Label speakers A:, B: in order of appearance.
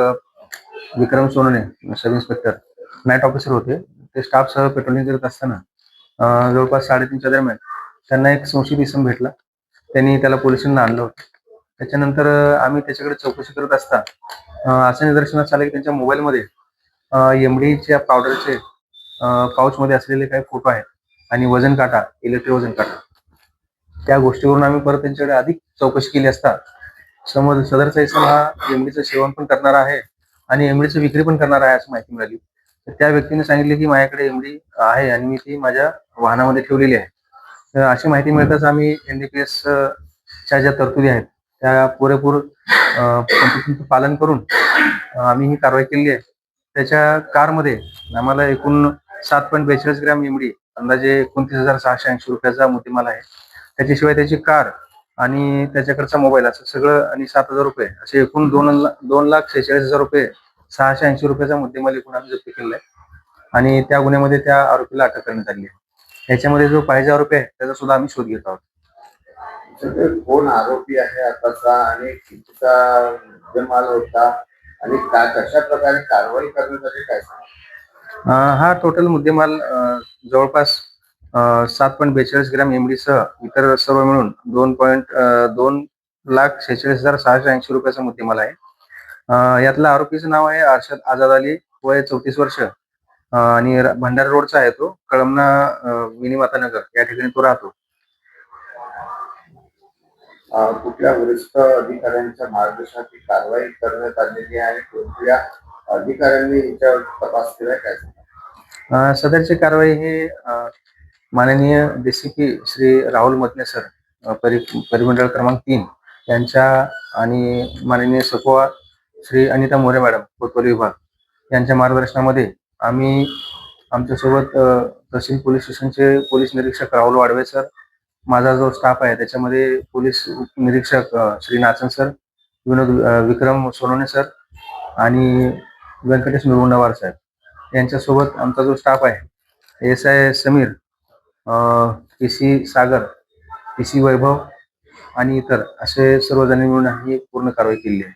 A: विक्रम सोनने sub inspector night officer होते. ते staff सह पेट्रोलिंग करत असताना जवळपास साडेतीनच्या दरम्यान त्यांना एक संशयित इसम भेटला. त्यांनी त्याला पोलिसांना आणलं होतं. त्याच्यानंतर आम्ही त्याच्याकडे चौकशी करत असता असं निदर्शनास आलं की त्यांच्या मोबाईलमध्ये एमडीच्या पावडरचे पाऊचमध्ये असलेले काही फोटो आहेत आणि वजन काटा इलेक्ट्रिक वजन काटा. त्या गोष्टीवरून आम्ही परत त्यांच्याकडे अधिक चौकशी केली असता समोर सदरचा इसम हा एमडीचं सेवन पण करणार आहे आणि एमडीचं विक्री पण करणार आहे असं माहिती मिळाली. तर त्या व्यक्तीने सांगितले की माझ्याकडे एमडी आहे आणि मी ती माझ्या वाहनामध्ये ठेवलेली आहे. तर अशी माहिती मिळताच आम्ही एनडीपीएस च्या ज्या तरतुदी आहेत त्या पुरेपूर पालन करून आम्ही ही कारवाई केली आहे. त्याच्या कारमध्ये आम्हाला एकूण सात पॉईंट बेचाळीस ग्रॅम एमडी अंदाजे एकोणतीस हजार सहाशे ऐंशी रुपयाचा मुद्देमाल आहे. त्याच्याशिवाय त्याची कार आणि त्याच्याकडचा मोबाईल असं सगळं आणि सात हजार रुपये. असे एकूण दोन ला- दोन लाख शेहेचाळीस हजार रुपये सहाशे ऐंशी रुपयाचा मुद्देमाल एकूण आम्ही जप्त केलेला आहे. आणि त्या गुन्ह्यामध्ये त्या आरोपीला अटक करण्यात आली आहे. याच्यामध्ये जो पाहिजे आरोपी आहे त्याचा सुद्धा आम्ही शोध घेत आहोत.
B: कोण आरोपी आहे आताचा आणि कितीचा मुद्देमाल होता आणि का कशा प्रकारे कारवाई करण्यासाठी काय सांगा?
A: अं, हा टोटल मुद्देमाल अं, जवळपास सात पॉईंट बेचाळीस ग्रॅम एमडी सह इतर सर्व मिळून दोन पॉईंट दोन लाख शेहेचाळीस हजार सहाशे ऐंशी रुपयाचा मुद्देमाल आहे. अं, यातल्या आरोपीचं नाव आहे अर्षद आझाद अली. वय चौतीस वर्ष. आणि भंडारा रोडचा आहे तो. कळमना अं, मिनी मातानगर या ठिकाणी तो राहतो.
B: कुठल्या वरिष्ठ अधिकाऱ्यांच्या मार्गदर्शनाची कारवाई करण्यात आलेली आहे? कोणत्या अधिकाऱ्यांनी याच्यावर तपास केलाय? काय
A: सदरची कारवाई ही माननीय डीसीपी श्री राहुल मतने सर परि परिमंडळ क्रमांक तीन यांच्या आणि माननीय सखोवा श्री अनिता मोरे मॅडम कोतवाली विभाग यांच्या मार्गदर्शनामध्ये आम्ही आमच्यासोबत तहसील पोलीस स्टेशनचे पोलीस निरीक्षक राहुल वाडवे सर माझा जो स्टाफ आहे त्याच्यामध्ये पोलीस निरीक्षक श्री नाचन सर विनोद विक्रम सोनवणे सर आणि व्यंकटेश मिरवंडावार साहेब. यांच्यासोबत आमचा जो स्टाफ आहे S I Sameer P C Sagar P C Vaibhav आणि इतर असे सर्वजण मिळून ही पूर्ण कारवाई केली आहे.